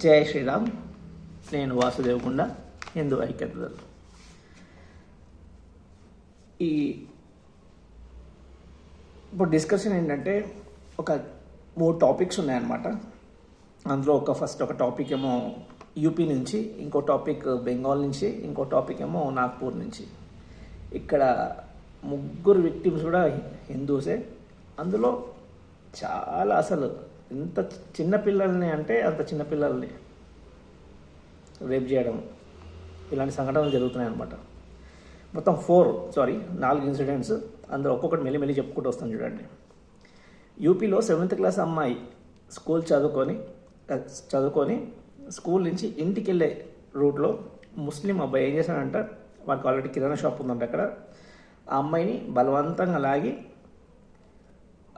జై శ్రీరామ్. నేను వాసుదేవకుండ హిందూ ఐక్యత ఈ ఇప్పుడు డిస్కషన్ ఏంటంటే ఒక మూడు టాపిక్స్ ఉన్నాయన్నమాట. అందులో ఒక ఫస్ట్ ఒక టాపిక్ ఏమో యూపీ నుంచి ఇంకో టాపిక్ బెంగాల్ నుంచి ఇంకో టాపిక్ ఏమో నాగ్పూర్ నుంచి. ఇక్కడ ముగ్గురు విక్టిమ్స్ కూడా హిందూసే అందులో చాలా అసలు ఎంత చిన్న పిల్లల్ని అంటే అంత చిన్న పిల్లల్ని రేప్ చేయడం ఇలాంటి సంఘటనలు జరుగుతున్నాయి అనమాట మొత్తం ఫోర్ సారీ నాలుగు ఇన్సిడెంట్స్ అందులో ఒక్కొక్కటి మెల్లి మెల్లి చెప్పుకుంటూ వస్తాను చూడండి. యూపీలో సెవెంత్ క్లాస్ అమ్మాయి స్కూల్ చదువుకొని చదువుకొని స్కూల్ నుంచి ఇంటికి వెళ్ళే రూట్లో ముస్లిం అబ్బాయి ఏం చేశాడంట వాడికి ఆల్రెడీ కిరాణా షాప్ ఉందంట అక్కడ. ఆ అమ్మాయిని బలవంతంగా లాగి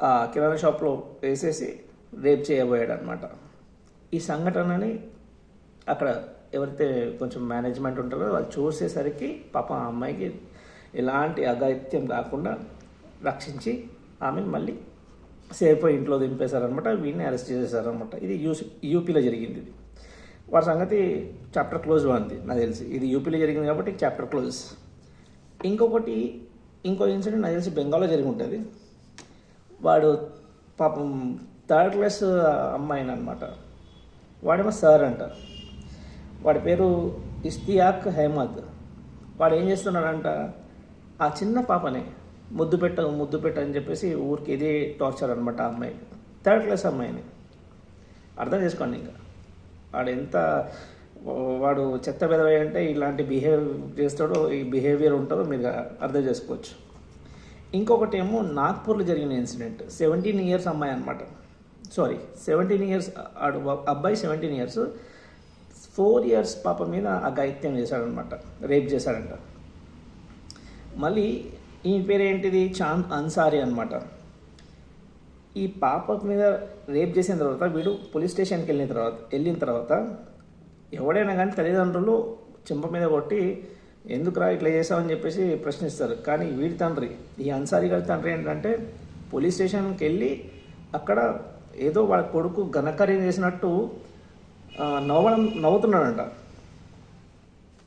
ఆ కిరాణా షాప్లో వేసేసి రేప్ చేయబోయాడు అనమాట ఈ సంఘటనని అక్కడ ఎవరైతే కొంచెం మేనేజ్మెంట్ ఉంటారో వాళ్ళు చూసేసరికి పాప ఆ అమ్మాయికి ఎలాంటి అగత్యం కాకుండా రక్షించి ఆమెను మళ్ళీ సేఫ్ అయి ఇంట్లో దింపేశారనమాట వీడిని అరెస్ట్ చేసేసారనమాట ఇది యూస్ యూపీలో జరిగింది ఇది. వాడి సంగతి చాప్టర్ క్లోజ్ ఉంది నాకు తెలిసి. ఇది యూపీలో జరిగింది కాబట్టి చాప్టర్ క్లోజ్. ఇంకొకటి ఇంకో ఇన్సిడెంట్ నాకు తెలిసి బెంగాల్లో జరిగి ఉంటుంది. వాడు పాపం థర్డ్ క్లాస్ అమ్మాయిని అనమాట వాడేమో సార్ అంట. వాడి పేరు ఇస్తియాక్ హేమద్. వాడు ఏం చేస్తున్నాడంట ఆ చిన్న పాపని ముద్దు పెట్ట ముద్దు పెట్ట అని చెప్పేసి ఊరికి ఇదే టార్చర్ అనమాట ఆ అమ్మాయి. థర్డ్ క్లాస్ అమ్మాయిని. అర్థం చేసుకోండి ఇంకా. వాడు ఎంత వాడు చెత్త పెదవి అంటే ఇలాంటి బిహేవ్ చేస్తాడో ఈ బిహేవియర్ ఉంటుందో మీరు అర్థం చేసుకోవచ్చు. ఇంకొకటి ఏమో నాగ్పూర్లో జరిగిన ఇన్సిడెంట్ సెవెంటీన్ ఇయర్స్ అమ్మాయి అనమాట సారీ సెవెంటీన్ ఇయర్స్ ఆడు అబ్బాయి సెవెంటీన్ ఇయర్స్ ఫోర్ ఇయర్స్ పాప మీద అఘాయిత్యం చేశాడనమాట. రేప్ చేశాడంట. మళ్ళీ ఈ పేరు ఏంటిది చాంద్ అన్సారీ అనమాట ఈ పాప మీద రేప్ చేసిన తర్వాత వీడు పోలీస్ స్టేషన్కి వెళ్ళిన తర్వాత వెళ్ళిన తర్వాత ఎవడైనా కానీ తల్లిదండ్రులు చెంప మీద కొట్టి ఎందుకురా ఇట్లా చేసావని చెప్పేసి ప్రశ్నిస్తారు. కానీ వీడి తండ్రి ఈ అన్సారీ గారి తండ్రి ఏంటంటే పోలీస్ స్టేషన్కి వెళ్ళి అక్కడ ఏదో వాళ్ళ కొడుకు ఘనకార్యం చేసినట్టు నవ్వడం నవ్వుతున్నాడంట.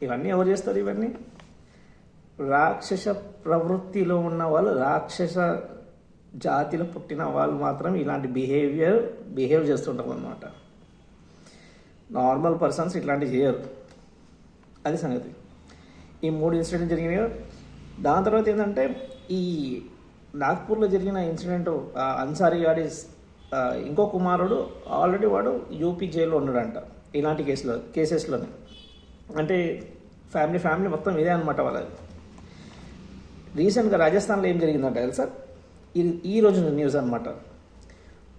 ఇవన్నీ ఎవరు చేస్తారు ఇవన్నీ? రాక్షస ప్రవృత్తిలో ఉన్న వాళ్ళు రాక్షస జాతిలో పుట్టిన వాళ్ళు మాత్రం ఇలాంటి బిహేవియర్ బిహేవ్ చేస్తుంటారు అనమాట నార్మల్ పర్సన్స్ ఇట్లాంటివి చేయరు. అది సంగతి. ఈ మూడు ఇన్సిడెంట్ జరిగినాయి కదా. దాని తర్వాత ఏంటంటే ఈ నాగ్పూర్లో జరిగిన ఇన్సిడెంట్ అన్సారీ గాడి ఇంకో కుమారుడు ఆల్రెడీ వాడు యూపీ జైల్లో ఉన్నాడంట ఇలాంటి కేసులో కేసెస్లోనే. అంటే ఫ్యామిలీ ఫ్యామిలీ మొత్తం ఇదే అనమాట వాళ్ళది. రీసెంట్గా రాజస్థాన్లో ఏం జరిగిందంట తెలుసా? ఈ ఈ రోజు న్యూస్ అనమాట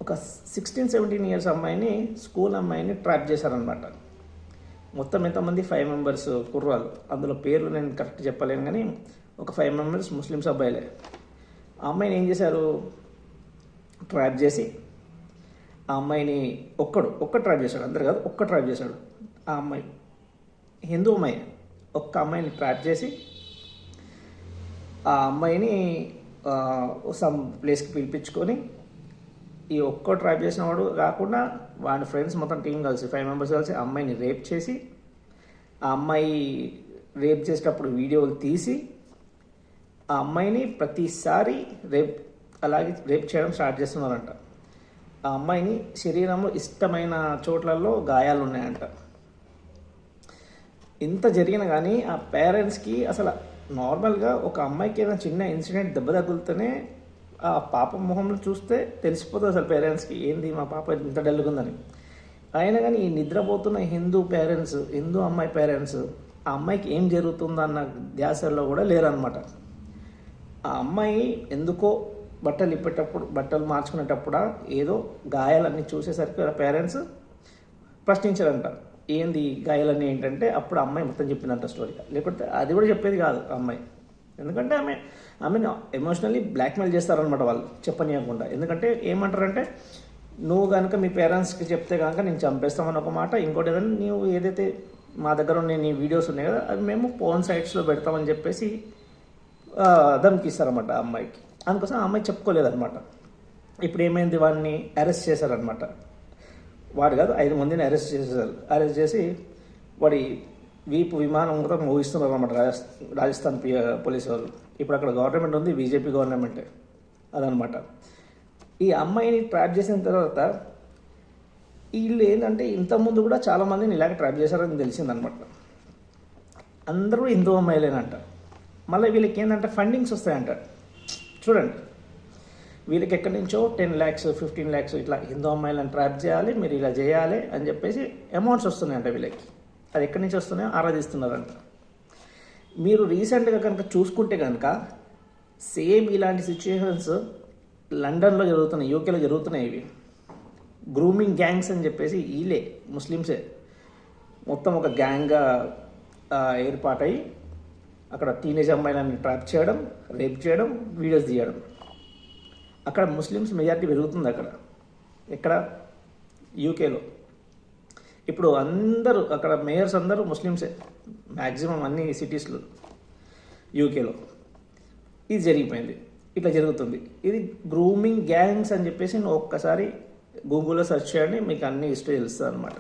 ఒక సిక్స్టీన్ సెవెంటీన్ ఇయర్స్ అమ్మాయిని స్కూల్ అమ్మాయిని ట్రాప్ చేశారనమాట మొత్తం ఎంతమంది? ఫైవ్ మెంబర్స్ కుర్రాలు అందులో పేర్లు నేను కరెక్ట్ చెప్పలేను కానీ ఒక ఫైవ్ మెంబర్స్ ముస్లిమ్స్ అబ్బాయిలే. ఆ అమ్మాయిని ఏం చేశారు? ట్రాప్ చేసి ఆ అమ్మాయిని ఒక్కడు ఒక్క ట్రాప్ చేశాడు. అందరు కాదు ఒక్క ట్రాప్ చేశాడు. ఆ అమ్మాయి హిందూ అమ్మాయి. ఒక్క అమ్మాయిని ట్రాప్ చేసి ఆ అమ్మాయిని సమ్ ప్లేస్కి పిలిపించుకొని ఈ ఒక్క ట్రాప్ చేసిన వాడు కాకుండా వాడి ఫ్రెండ్స్ మొత్తం టీం కలిసి ఫైవ్ మెంబర్స్ కలిసి ఆ అమ్మాయిని రేప్ చేసి ఆ అమ్మాయి రేప్ చేసేటప్పుడు వీడియోలు తీసి ఆ అమ్మాయిని ప్రతిసారి రేప్ అలాగే రేప్ చేయడం స్టార్ట్ చేస్తున్నారంట. ఆ అమ్మాయిని శరీరంలో ఇష్టమైన చోట్లలో గాయాలు ఉన్నాయంట. ఇంత జరిగిన కానీ ఆ పేరెంట్స్కి అసలు నార్మల్గా ఒక అమ్మాయికి ఏదైనా చిన్న ఇన్సిడెంట్ దెబ్బ తగులుతూనే ఆ పాప మొహంలో చూస్తే తెలిసిపోతుంది అసలు పేరెంట్స్కి ఏంది మా పాప ఇంత డల్గుందని అయినా కానీ ఈ నిద్రపోతున్న హిందూ పేరెంట్స్ హిందూ అమ్మాయి పేరెంట్స్ ఆ అమ్మాయికి ఏం జరుగుతుందన్న ధ్యాసల్లో కూడా లేరనమాట ఆ అమ్మాయి ఎందుకో బట్టలు ఇప్పేటప్పుడు బట్టలు మార్చుకునేటప్పుడు ఏదో గాయాలన్నీ చూసేసరికి వాళ్ళ పేరెంట్స్ ప్రశ్నించారంట. ఏంది గాయాలన్నీ ఏంటంటే అప్పుడు అమ్మాయి మొత్తం చెప్పిందంట స్టోరీగా లేకపోతే అది కూడా చెప్పేది కాదు అమ్మాయి. ఎందుకంటే ఆమె ఆమెను ఎమోషనల్లీ బ్లాక్మెయిల్ చేస్తారనమాట వాళ్ళు చెప్పనీయకుండా. ఎందుకంటే ఏమంటారంటే నువ్వు కనుక మీ పేరెంట్స్కి చెప్తే కనుక నేను చంపేస్తామని ఒక మాట ఇంకోటి ఏదైనా నీవు ఏదైతే మా దగ్గర ఉన్న నీ వీడియోస్ ఉన్నాయి కదా అవి మేము ఫోన్ సైట్స్లో పెడతామని చెప్పేసి ధమ్కిస్తారన్నమాట ఆ అమ్మాయికి. అందుకోసం ఆ అమ్మాయి చెప్పుకోలేదన్నమాట. ఇప్పుడు ఏమైంది వాడిని అరెస్ట్ చేశారనమాట వాడు కాదు ఐదు మందిని అరెస్ట్ చేశారు. అరెస్ట్ చేసి వాడి వీపు విమానం కూడా మోగిస్తున్నారు అనమాట రాజస్థాన్ రాజస్థాన్ పోలీస్ పోలీసు వాళ్ళు. ఇప్పుడు అక్కడ గవర్నమెంట్ ఉంది బీజేపీ గవర్నమెంటే. అదనమాట ఈ అమ్మాయిని ట్రాప్ చేసిన తర్వాత వీళ్ళు ఏంటంటే ఇంతకుముందు కూడా చాలా మందిని ఇలాగ ట్రాప్ చేశారని తెలిసిందనమాట అందరూ హిందూ అమ్మాయిలేనంట. మళ్ళీ వీళ్ళకి ఏంటంటే ఫండింగ్స్ వస్తాయంట. చూడండి వీళ్ళకి ఎక్కడి నుంచో టెన్ ల్యాక్స్ ఫిఫ్టీన్ ల్యాక్స్ ఇట్లా హిందూ అమ్మాయిలను ట్రాప్ చేయాలి మీరు ఇలా చేయాలి అని చెప్పేసి అమౌంట్స్ వస్తున్నాయంట వీళ్ళకి. అది ఎక్కడి నుంచి వస్తున్నాయో ఆరాధిస్తున్నారంట. మీరు రీసెంట్గా కనుక చూసుకుంటే కనుక సేమ్ ఇలాంటి సిచ్యుయేషన్స్ లండన్లో జరుగుతున్నాయి యూకేలో జరుగుతున్నాయి ఇవి. గ్రూమింగ్ గ్యాంగ్స్ అని చెప్పేసి వీళ్ళే ముస్లిమ్సే. మొత్తం ఒక గ్యాంగ్గా ఏర్పాటై అక్కడ టీనేజ్ అమ్మాయిలను ట్రాప్ చేయడం రేప్ చేయడం వీడియోస్ తీయడం. అక్కడ ముస్లిమ్స్ మెజారిటీ పెరుగుతుంది అక్కడ. ఎక్కడ? యూకేలో ఇప్పుడు అందరూ అక్కడ మేయర్స్ అందరూ ముస్లిమ్సే. మ్యాక్సిమం అన్ని సిటీస్లో యూకేలో ఇది జరిగిపోయింది. ఇట్లా జరుగుతుంది. ఇది గ్రూమింగ్ గ్యాంగ్స్ అని చెప్పేసి నేను ఒక్కసారి గూగుల్లో సెర్చ్ చేయండి మీకు అన్ని హిస్టరీ తెలుస్తుంది అనమాట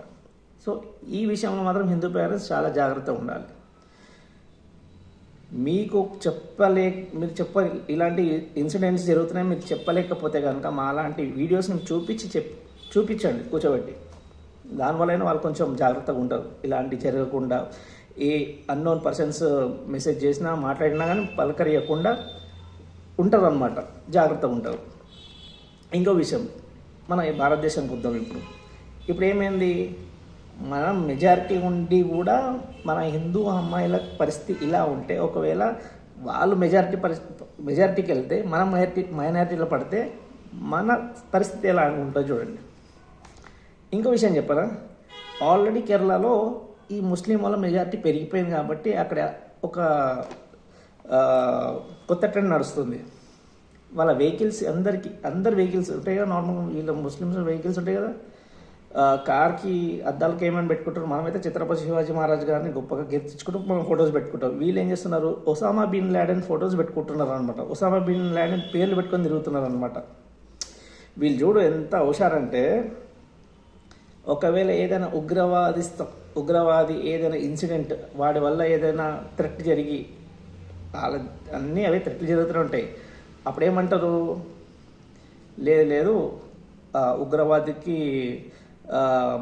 సో ఈ విషయంలో మాత్రం హిందూ పేరెంట్స్ చాలా జాగ్రత్తగా ఉండాలి. మీకు చెప్పలే మీరు చెప్ప ఇలాంటి ఇన్సిడెంట్స్ జరుగుతున్నాయి మీరు చెప్పలేకపోతే కనుక మా అలాంటి వీడియోస్ని చూపించి చెప్ చూపించండి కూర్చోబెట్టి. దానివల్ల వాళ్ళు కొంచెం జాగ్రత్తగా ఉంటారు. ఇలాంటి జరగకుండా ఏ అన్నోన్ పర్సన్స్ మెసేజ్ చేసినా మాట్లాడినా కానీ పలకరియకుండా ఉంటారు అనమాట జాగ్రత్తగా ఉంటారు. ఇంకో విషయం మన భారతదేశానికి వద్దాం ఇప్పుడు. ఇప్పుడు ఏమైంది? మనం మెజారిటీ ఉండి కూడా మన హిందూ అమ్మాయిల పరిస్థితి ఇలా ఉంటే ఒకవేళ వాళ్ళు మెజారిటీ పరిస్థితి మెజారిటీకి వెళ్తే మనం మైనారిటీ మైనారిటీలో పడితే మన పరిస్థితి ఎలా ఉంటుందో చూడండి. ఇంకో విషయం చెప్పరా? ఆల్రెడీ కేరళలో ఈ ముస్లిం వాళ్ళ మెజారిటీ పెరిగిపోయింది కాబట్టి అక్కడ ఒక కొత్త ట్రెండ్ నడుస్తుంది. వాళ్ళ వెహికల్స్ అందరికి అందరి వెహికల్స్ ఉంటాయి కదా నార్మల్ వీళ్ళ ముస్లిమ్స్ వెహికల్స్ ఉంటాయి కదా. కార్కి అద్దాలకి ఏమైనా పెట్టుకుంటారు? మనమైతే ఛత్రపతి శివాజీ మహారాజ్ గారిని గొప్పగా గెలిచించుకుంటూ మనం ఫొటోస్ పెట్టుకుంటాం. వీళ్ళు ఏం చేస్తున్నారు? ఒసామా బిన్ లాడెన్ ఫొటోస్ పెట్టుకుంటున్నారు అనమాట ఒసామా బిన్ లాడెన్ పేర్లు పెట్టుకొని తిరుగుతున్నారు అనమాట వీళ్ళు చూడు ఎంత హుషారంటే ఒకవేళ ఏదైనా ఉగ్రవాదిస్త ఉగ్రవాది ఏదైనా ఇన్సిడెంట్ వాడి వల్ల ఏదైనా థ్రెట్ జరిగి వాళ్ళ అన్నీ అవే థ్రెట్లు జరుగుతూనే ఉంటాయి. అప్పుడేమంటారు? లేదు లేదు ఉగ్రవాదికి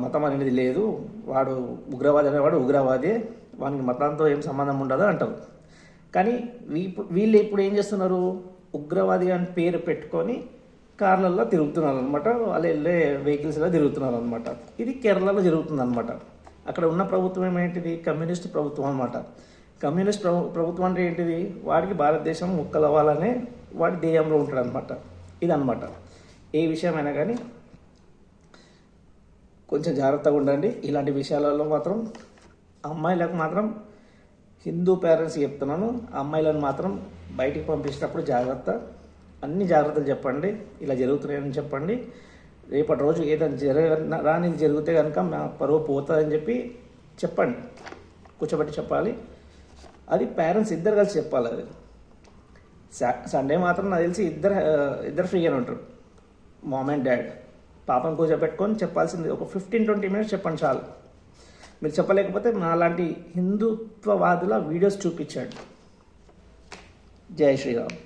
మతం అనేది లేదు. వాడు ఉగ్రవాది అనేవాడు ఉగ్రవాదే. వానికి మతంతో ఏం సంబంధం ఉండదు అంటారు. కానీ వీ- వీళ్ళు ఇప్పుడు ఏం చేస్తున్నారు? ఉగ్రవాది అని పేరు పెట్టుకొని కార్లలో తిరుగుతున్నారు అనమాట వాళ్ళు వెళ్ళే వెహికల్స్లో తిరుగుతున్నారు అనమాట ఇది కేరళలో జరుగుతుంది అనమాట అక్కడ ఉన్న ప్రభుత్వం ఏంటిది కమ్యూనిస్ట్ ప్రభుత్వం అనమాట కమ్యూనిస్ట్ ప్రభు ప్రభుత్వం అంటే ఏంటిది? వాడికి భారతదేశం ముక్కలవ్వాలనే వాడి ధ్యేయంలో ఉంటాడు అనమాట ఇదనమాట ఏ విషయమైనా కానీ కొంచెం జాగ్రత్తగా ఉండండి. ఇలాంటి విషయాలలో మాత్రం అమ్మాయిలకు మాత్రం హిందూ పేరెంట్స్ చెప్తున్నాను. అమ్మాయిలను మాత్రం బయటికి పంపించినప్పుడు జాగ్రత్త. అన్ని జాగ్రత్తలు చెప్పండి. ఇలా జరుగుతున్నాయని చెప్పండి. రేపటి రోజు ఏదైనా జరగ రానిది జరిగితే కనుక మా పరువు పోతుందని చెప్పి చెప్పండి. కూర్చోబెట్టి చెప్పాలి. అది పేరెంట్స్ ఇద్దరు కలిసి చెప్పాలి అది. సండే మాత్రం నాకు తెలిసి ఇద్దరు ఇద్దరు ఫ్రీగానే ఉంటారు. Mom and dad. పాపను కూర్చోబెట్టుకొని చెప్పాల్సింది. ఒక ఫిఫ్టీన్ ట్వంటీ మినిట్స్ చెప్పండి చాలు. మీరు చెప్పలేకపోతే నాలాంటి హిందుత్వవాదుల వీడియోస్ చూపించండి. జై శ్రీరామ్.